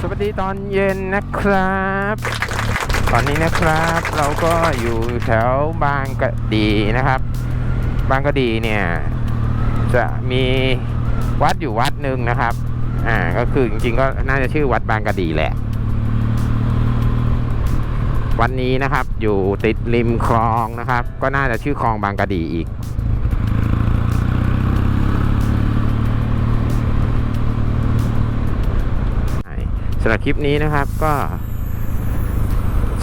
สวัสดีตอนเย็นนะครับ ตอนนี้นะครับเราก็อยู่แถวบางกะดีนะครับ บางกะดีเนี่ยจะมีวัดอยู่วัดหนึ่งนะครับ อ่าก็คือจริงๆก็น่าจะชื่อวัดบางกะดีแหละ วันนี้นะครับอยู่ติดริมคลองนะครับ ก็น่าจะชื่อคลองบางกะดีอีก สำหรับคลิปนี้นะครับก็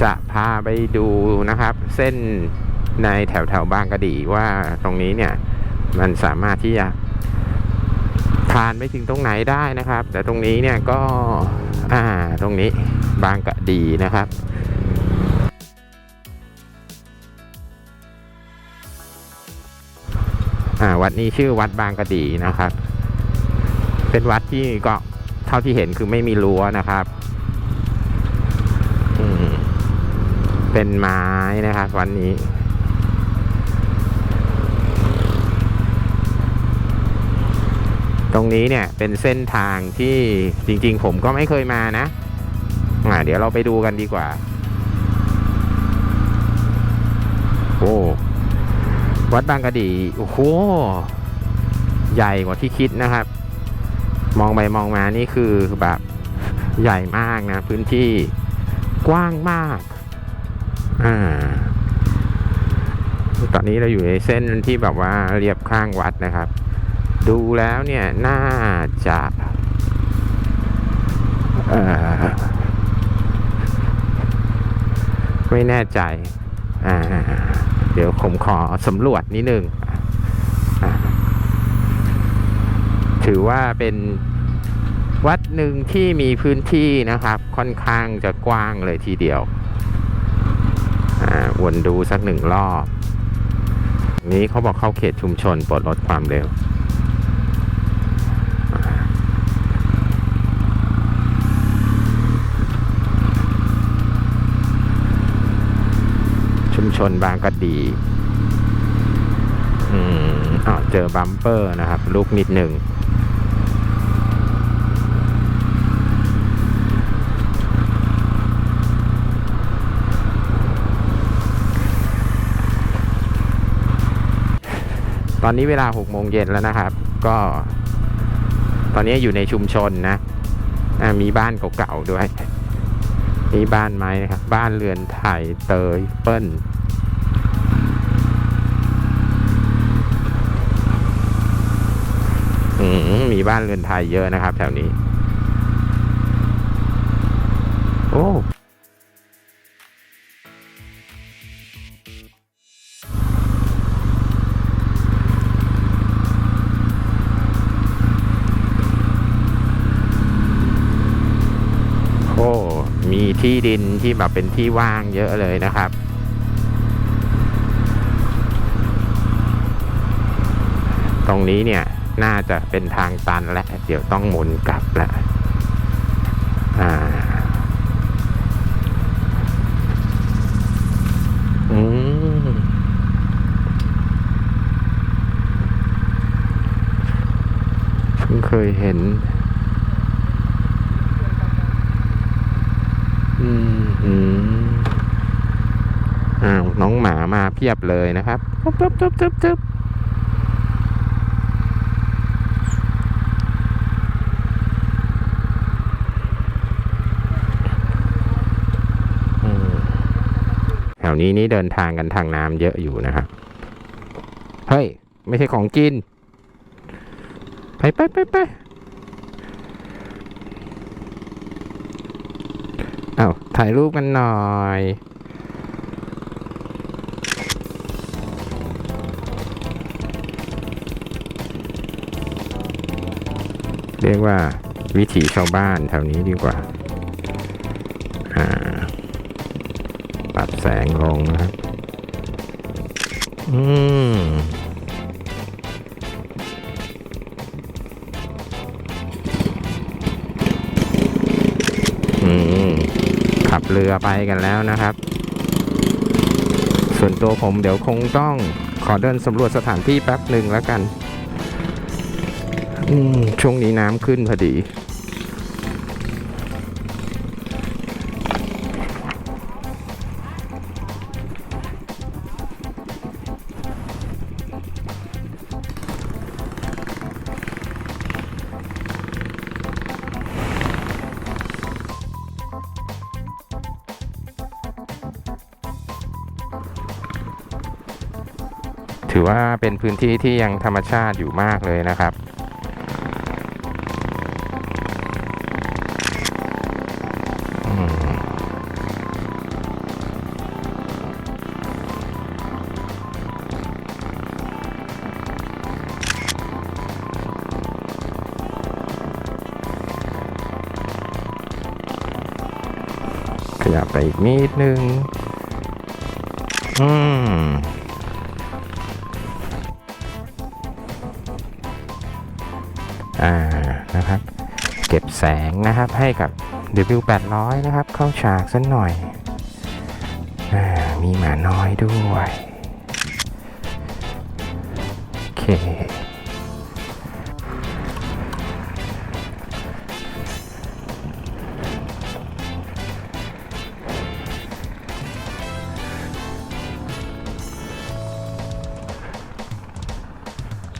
จะพาไปดูนะครับ เส้นในแถวแถวบางกะดีว่าตรงนี้เนี่ยมันสามารถที่จะผ่านไปถึงตรงไหนได้นะครับ แต่ตรงนี้เนี่ยก็อ่าตรงนี้บางกะดีนะครับอ่าวัดนี้ชื่อวัดบางกะดีนะครับ เป็นวัดที่เก็ เท่าที่เห็นคือไม่มีรั้วนะครับเป็นไม้นะครับ วันนี้ ตรงนี้เนี่ยเป็นเส้นทางที่จริง ๆ ผมก็ไม่เคยมานะอ่าเดี๋ยวเราไปดูกันดีกว่า โอ้วัดบางกะดี โอ้โห ใหญ่กว่าที่คิดนะครับ มองไปมองมานี่คือแบบใหญ่มากนะ พื้นที่กว้างมาก อ่า ตอนนี้เราอยู่ในเส้นที่แบบว่าเรียบข้างวัดนะครับ ดูแล้วเนี่ยน่าจะไม่แน่ใจ อ่า เดี๋ยวผมขอสำรวจนิดนึงอ่า ถือว่าเป็นวัดหนึ่งที่มีพื้นที่นะครับ ค่อนข้างจะกว้างเลยทีเดียวอ่าวนดูสักหนึ่งรอบ นี้เขาบอกเข้าเขตชุมชนปลดลดความเร็วชุมชนบางกะดีอืมอ้าวเจอบัมเปอร์นะครับ ลูกนิดหนึ่ง อนนี้เวลาหกโมงเย็นแล้วนะครับ ก็ ตอนนี้อยู่ในชุมชนนะอ่ามีบ้านเก่าๆด้วยมีบ้านไม้นะครับ บ้านเรือนไทยเตยเปิ้ลอืมมีบ้านเรือนไทยเยอะนะครับ แถวนี้ โอ้ ที่ดินที่แบบเป็นที่ว่างเยอะเลยนะครับ ตรงนี้เนี่ยน่าจะเป็นทางตันและเดี๋ยวต้องหมุนกลับแล้วอ่าอืมเพิ่งเคยเห็น อืมอืมอ้าวน้องหมามาเพียบเลยนะครับตึ๊บตึ๊บตึ๊บตึ๊บตึ๊บอืมแถวนี้นี่เดินทางกันทางน้ำเยอะอยู่นะครับ เฮ้ย ไม่ใช่ของกิน ไปไปไปไป อ้าว ถ่ายรูปกันหน่อยเรียกว่าวิถีชาวบ้านแถวนี้ดีกว่า ปรับแสงลงนะครับ อืม ขับเรือไปกันแล้วนะครับ ส่วนตัวผมเดี๋ยวคงต้องขอเดินสำรวจสถานที่แป๊บหนึ่งแล้วกันช่วงนี้น้ำขึ้นพอดี ถือว่าเป็นพื้นที่ที่ยังธรรมชาติอยู่มากเลยนะครับ ขยับไปอีกนิดนึง อืม อ่านะครับ เก็บแสงนะครับให้กับ W800 นะครับ เข้าฉากสักหน่อยอ่ามีหมาน้อยด้วยโอเค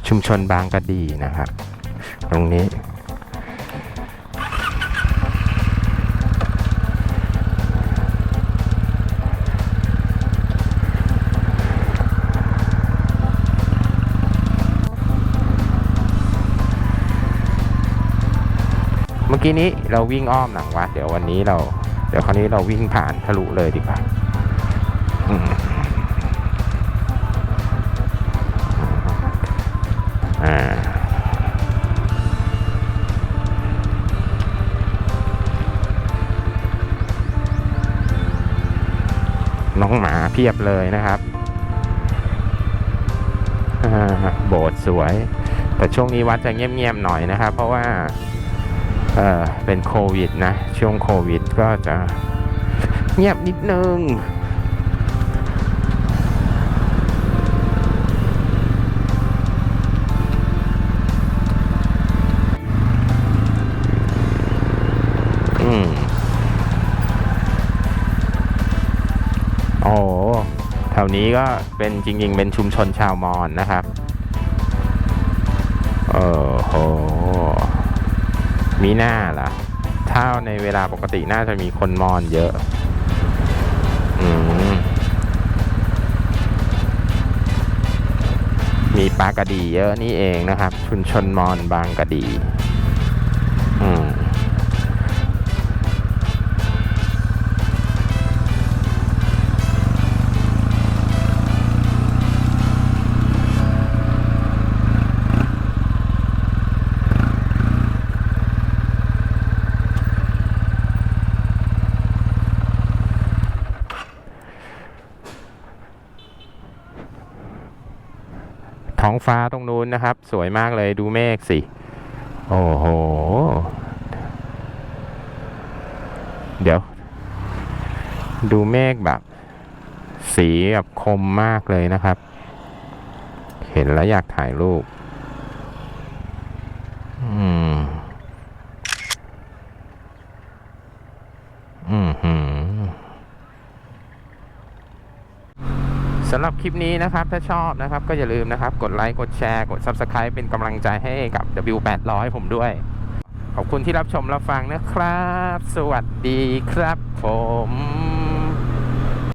ชุมชนบางกะดีนะครับ ตรงนี้ เมื่อกี้นี้เราวิ่งอ้อมหลังวัด เดี๋ยววันนี้เรา เดี๋ยวคราวนี้เราวิ่งผ่านทะลุเลยดีกว่าอืมอ่า น้องหมาเพียบเลยนะครับโบสถ์สวย แต่ช่วงนี้วัดจะเงียบๆหน่อยนะครับ เพราะว่าเออเป็นโควิดนะ ช่วงโควิดก็จะเงียบนิดนึง นี้ก็เป็นจริงๆ เป็นชุมชนชาวมอญนะครับโอ้โหมีหน้าล่ะถ้าในเวลาปกติน่าจะมีคนมอญเยอะ อืมมีปลากระดีเยอะนี่เองนะครับ ชุมชนมอญบางกระดี ท้องฟ้าตรงนู้นนะครับ สวยมากเลยดูเมฆสิ โอ้โห เดี๋ยว ดูเมฆแบบ สีแบบคมมากเลยนะครับ เห็นแล้วอยากถ่ายรูป อืม อืมหืม สำหรับคลิปนี้นะครับ ถ้าชอบนะครับ ก็อย่าลืมนะครับ กดไลค์กดแชร์กด Subscribe เป็นกำลังใจให้กับ W800 ผมด้วย ขอบคุณที่รับชมรับฟังนะครับ สวัสดีครับผม